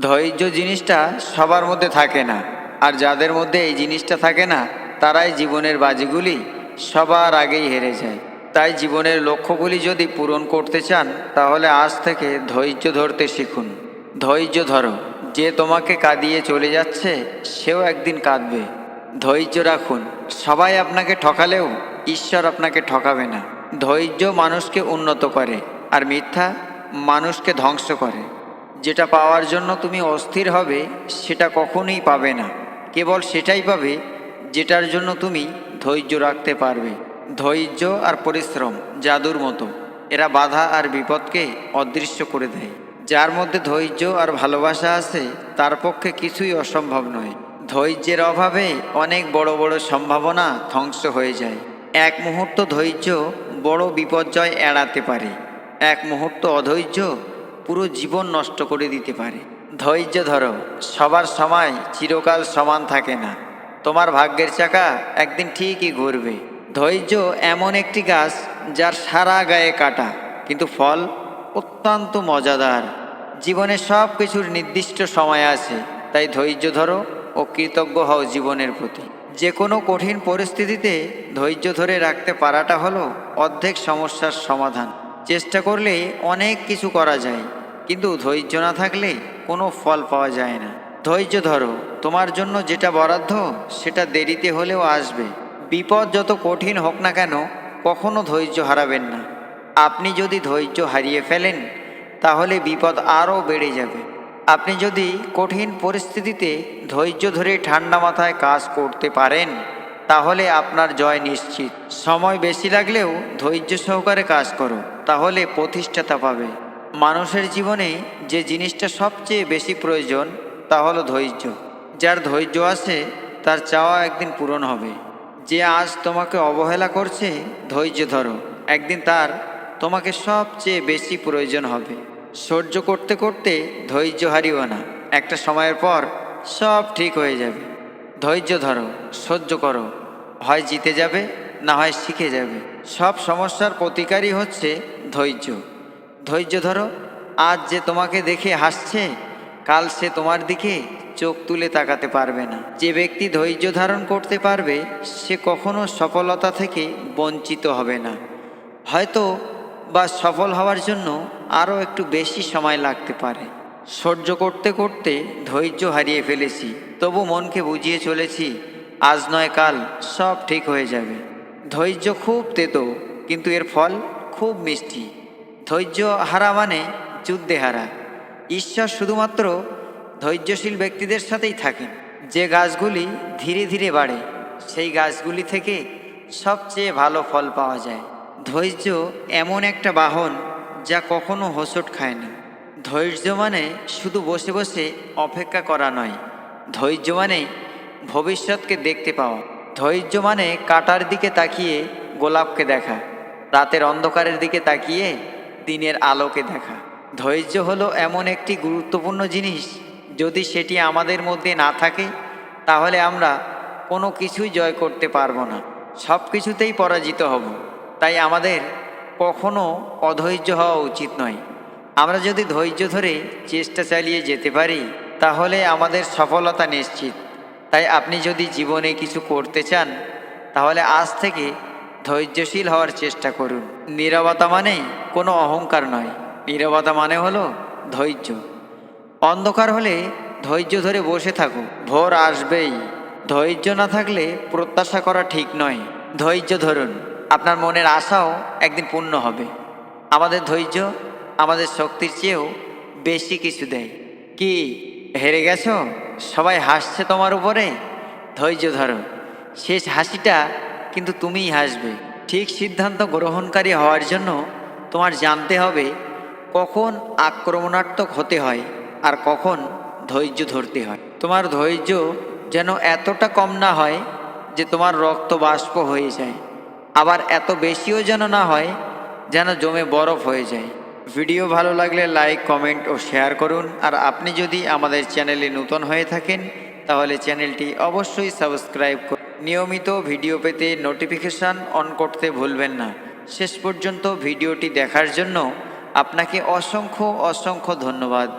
ধৈর্য জিনিসটা সবার মধ্যে থাকে না। আর যাদের মধ্যে এই জিনিসটা থাকে না, তারাই জীবনের বাজিগুলি সবার আগেই হেরে যায়। তাই জীবনের লক্ষ্যগুলি যদি পূরণ করতে চান, তাহলে আজ থেকে ধৈর্য ধরতে শিখুন। ধৈর্য ধরো, যে তোমাকে কাঁদিয়ে চলে যাচ্ছে, সেও একদিন কাঁদবে। ধৈর্য রাখুন, সবাই আপনাকে ঠকালেও ঈশ্বর আপনাকে ঠকাবে না। ধৈর্য মানুষকে উন্নত করে, আর মিথ্যা মানুষকে ধ্বংস করে। যেটা পাওয়ার জন্য তুমি অস্থির হবে, সেটা কখনোই পাবে না। কেবল সেটাই পাবে যেটার জন্য তুমি ধৈর্য রাখতে পারবে। ধৈর্য আর পরিশ্রম, জাদুর মতো। এরা বাধা আর বিপদকে অদৃশ্য করে দেয়। যার মধ্যে ধৈর্য আর ভালোবাসা আছে, তার পক্ষে কিছুই অসম্ভব নয়। ধৈর্যের অভাবে অনেক বড় বড় সম্ভাবনা ধ্বংস হয়ে যায়। এক মুহূর্ত ধৈর্য বড় বিপর্যয় এড়াতে পারে। এক মুহূর্ত অধৈর্য পুরো জীবন নষ্ট করে দিতে পারে। ধৈর্য ধরো, সবার সময় চিরকাল সমান থাকে না। তোমার ভাগ্যের চাকা একদিন ঠিকই ঘুরবে। ধৈর্য এমন একটি গাছ যার সারা গায়ে কাটা, কিন্তু ফল অত্যন্ত মজাদার। জীবনে সব কিছুর নির্দিষ্ট সময় আছে, তাই ধৈর্য ধরো ও কৃতজ্ঞ হও জীবনের প্রতি। যে কোনো কঠিন পরিস্থিতিতে ধৈর্য ধরে রাখতে পারাটা হলো অর্ধেক সমস্যার সমাধান। চেষ্টা করলে অনেক কিছু করা যায়, কিন্তু ধৈর্য না থাকলে কোনো ফল পাওয়া যায় না। ধৈর্য ধরো, তোমার জন্য যেটা বরাদ্দ, সেটা দেরিতে হলেও আসবে। বিপদ যত কঠিন হোক না কেন, কখনো ধৈর্য হারাবেন না। আপনি যদি ধৈর্য হারিয়ে ফেলেন, তাহলে বিপদ আরও বেড়ে যাবে। আপনি যদি কঠিন পরিস্থিতিতে ধৈর্য ধরে ঠান্ডা মাথায় কাজ করতে পারেন তাহলে আপনার জয় নিশ্চিত। সময় বেশি লাগলেও ধৈর্য সহকারে কাজ করো, তাহলে প্রতিষ্ঠাতা পাবে। মানুষের জীবনে যে জিনিসটা সবচেয়ে বেশি প্রয়োজন, তা হলো ধৈর্য। যার ধৈর্য আছে, তার চাওয়া একদিন পূরণ হবে। যে আজ তোমাকে অবহেলা করছে, ধৈর্য ধরো। একদিন তার তোমাকে সবচেয়ে বেশি প্রয়োজন হবে। সহ্য করতে করতে ধৈর্য হারিও না। একটা সময়ের পর সব ঠিক হয়ে যাবে। ধৈর্য ধরো, সহ্য করো। হয় জিতে যাবে, না হয় শিখে যাবে। সব সমস্যার প্রতিকারই হচ্ছে ধৈর্য। ধৈর্য ধরো, আজ যে তোমাকে দেখে হাসছে, কাল সে তোমার দিকে চোখ তুলে তাকাতে পারবে না। যে ব্যক্তি ধৈর্য ধারণ করতে পারবে, সে কখনো সফলতা থেকে বঞ্চিত হবে না। হয়তো বা সফল হওয়ার জন্য আরও একটু বেশি সময় লাগতে পারে। সহ্য করতে করতে ধৈর্য হারিয়ে ফেলেছি, তবু মনকে বুঝিয়ে চলেছি আজ নয়, কাল সব ঠিক হয়ে যাবে। ধৈর্য খুব তেতো, কিন্তু এর ফল খুব মিষ্টি। ধৈর্য হারা মানে যুদ্ধে হারা। ঈশ্বর শুধুমাত্র ধৈর্যশীল ব্যক্তিদের সাথেই থাকেন। যে গাছগুলি ধীরে ধীরে বাড়ে, সেই গাছগুলি থেকে সবচেয়ে ভালো ফল পাওয়া যায়। ধৈর্য এমন একটা বাহন যা কখনো হোঁচট খায় না ধৈর্য মানে শুধু বসে বসে অপেক্ষা করা নয়। ধৈর্য মানে ভবিষ্যৎকে দেখতে পাওয়া। ধৈর্য মানে কাটার দিকে তাকিয়ে গোলাপকে দেখা, রাতের অন্ধকারের দিকে তাকিয়ে দিনের আলোকে দেখা। ধৈর্য হলো এমন একটি গুরুত্বপূর্ণ জিনিস, যদি সেটি আমাদের মধ্যে না থাকে, তাহলে আমরা কোনো কিছুই জয় করতে পারব না। সব কিছুতেই পরাজিত হব। তাই আমাদের কখনো অধৈর্য হওয়া উচিত নয়। আমরা যদি ধৈর্য ধরে চেষ্টা চালিয়ে যেতে পারি, তাহলে আমাদের সফলতা নিশ্চিত। তাই আপনি যদি জীবনে কিছু করতে চান, তাহলে আজ থেকে ধৈর্যশীল হওয়ার চেষ্টা করুন। নীরবতা মানে কোনো অহংকার নয়। নীরবতা মানে হলো ধৈর্য। অন্ধকার হলে ধৈর্য ধরে বসে থাকো ভোর আসবেই। ধৈর্য না থাকলে প্রত্যাশা করা ঠিক নয়। ধৈর্য ধরুন। আপনার মনের আশাও একদিন পূর্ণ হবে। আমাদের ধৈর্য আমাদের শক্তির চেয়েও বেশি কিছু দেয়। কি? হেরে গেছো? সবাই হাসছে তোমার উপরে? ধৈর্য ধরো। শেষ হাসিটা কিন্তু তুমিই হাসবে। ঠিক সিদ্ধান্ত গ্রহণকারী হওয়ার জন্য তোমার জানতে হবে কখন আক্রমণাত্মক হতে হয় আর কখন ধৈর্য ধরতে হয়। তোমার ধৈর্য যেন এতটা কম না হয় যে তোমার রক্ত বাষ্প হয়ে যায়। আবার এত বেশিও যেন না হয় যেন জমে বরফ হয়ে যায়। ভিডিও ভালো লাগলে লাইক, কমেন্ট ও শেয়ার করুন। আর আপনি যদি আমাদের চ্যানেলে নতুন হয়ে থাকেন, তাহলে চ্যানেলটি অবশ্যই সাবস্ক্রাইব করুন নিয়মিত ভিডিও পেতে নোটিফিকেশান অন করতে ভুলবেন না। শেষ পর্যন্ত ভিডিওটি দেখার জন্য আপনাকে অসংখ্য অসংখ্য ধন্যবাদ।